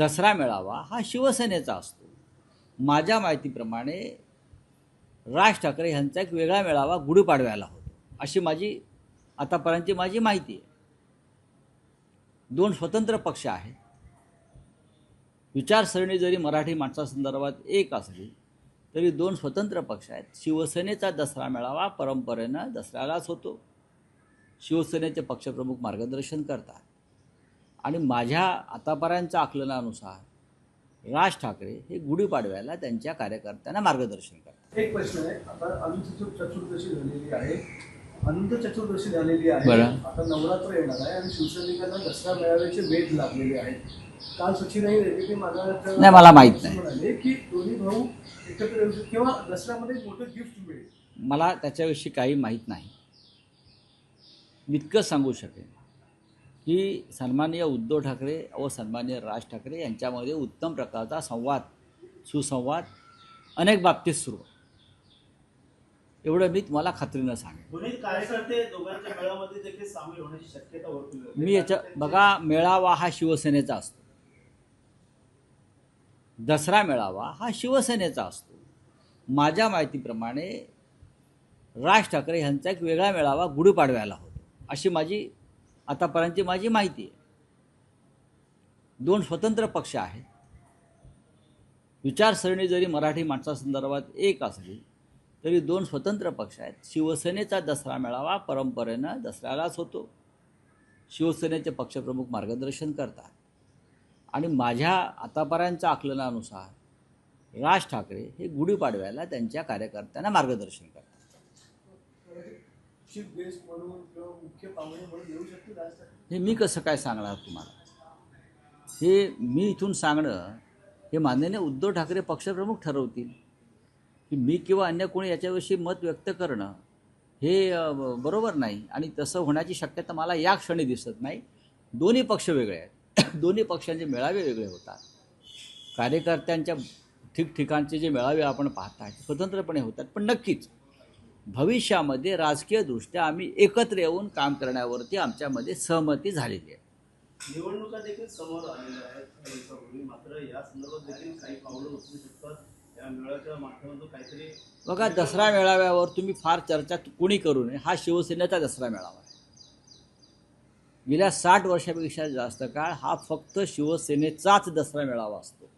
दसरा मेळावा हा शिवसेनेचा असतो. माझ्या माहितीप्रमाणे राज ठाकरे यांचा एक वेगळा मेळावा गुढीपाडव्याला होतो. अशी माझी आतापर्यंतची माझी माहिती आहे. दोन स्वतंत्र पक्ष आहेत. विचारसरणी जरी मराठी माणसासंदर्भात एक असली तरी दोन स्वतंत्र पक्ष आहेत. शिवसेनेचा दसरा मेळावा परंपरेनं दसऱ्यालाच होतो. शिवसेनेचे पक्षप्रमुख मार्गदर्शन करतात. आणि माझ्या आतापर्यंतच्या आकलनानुसार राज ठाकरे हे गुढीपाडव्याला त्यांच्या कार्यकर्त्यांना मार्गदर्शन करतात. एक प्रश्न आहे. आता अनंत चतुर- चतुर्दशी झालेली आहे. अनंत चतुर्दशी झालेली आहे. आता नवरात्र येणार आहे आणि शिवसैनिकांना दसरा मेळाव्याचे वेध लागलेले आहेत. काल सचिनही रेल्वे मागायला नाही, मला माहीत नाही. म्हणाले की दोन्ही भाऊ एकत्र येऊ किंवा दसऱ्यामध्ये मोठं गिफ्ट मिळेल. मला त्याच्याविषयी काही माहीत नाही. मी इतकं सांगू शकेन. की सन्माननीय उद्धव ठाकरे व सन्माननीय राज ठाकरे यांच्यामध्ये उत्तम प्रकारचा संवाद सुसंवाद अनेक बाबतीत सुरू. एवढं मी तुम्हाला खात्रीनं सांगेन. मी याच्या बघा मेळावा हा शिवसेनेचा असतो दसरा मेळावा हा शिवसेनेचा असतो माझ्या माहितीप्रमाणे राज ठाकरे यांचा एक वेगळा मेळावा गुढीपाडव्याला होतो अशी माझी आतापर्यंतची माझी माहिती आहे. दोन स्वतंत्र पक्ष आहेत. विचारसरणी जरी मराठी माणसासंदर्भात एक असली तरी दोन स्वतंत्र पक्ष आहेत. शिवसेनेचा दसरा मेळावा परंपरेनं दसऱ्यालाच होतो. शिवसेनेचे पक्षप्रमुख मार्गदर्शन करतात. आणि माझ्या आतापर्यंतच्या आकलनानुसार राज ठाकरे हे गुढीपाडव्याला त्यांच्या कार्यकर्त्यांना मार्गदर्शन करतात. चीफ गेस्ट म्हणून किंवा मुख्य पाहुणे म्हणून येऊ शकतील हे मी कसं काय सांगणार तुम्हाला? हे मी इथून सांगणं हे माननीय उद्धव ठाकरे पक्षप्रमुख ठरवतील की मी किंवा अन्य कोणी याच्याविषयी मत व्यक्त करणं हे ब- बरोबर नाही आणि तसं होण्याची शक्यता मला या क्षणी दिसत नाही. दोन्ही पक्ष वेगळे आहेत. दोन्ही पक्षांचे मेळावे वेगळे होतात. कार्यकर्त्यांच्या ठिकठिकाणचे जे मेळावे आपण पाहताय आहेत स्वतंत्रपणे होतात. पण नक्कीच भविष्यामध्ये राजकीयदृष्ट्या आम्ही एकत्र येऊन काम करण्यावरती आमच्यामध्ये सहमती झालेली आहे. निवडणुका देखील समोर आलेल्या आहेत. काही दिवसापूर्वी मात्र या संदर्भात देखील काही पावलं उचलू शकतात. या मेळाव्याच्या माध्यमातून काहीतरी बघा दसरा मेळाव्यावर तुम्ही फार चर्चा कोणी करू नये हा शिवसेनेचा दसरा मेळावा आहे. गेल्या साठ वर्षापेक्षा जास्त काळ हा फक्त शिवसेनेचाच दसरा मेळावा असतो.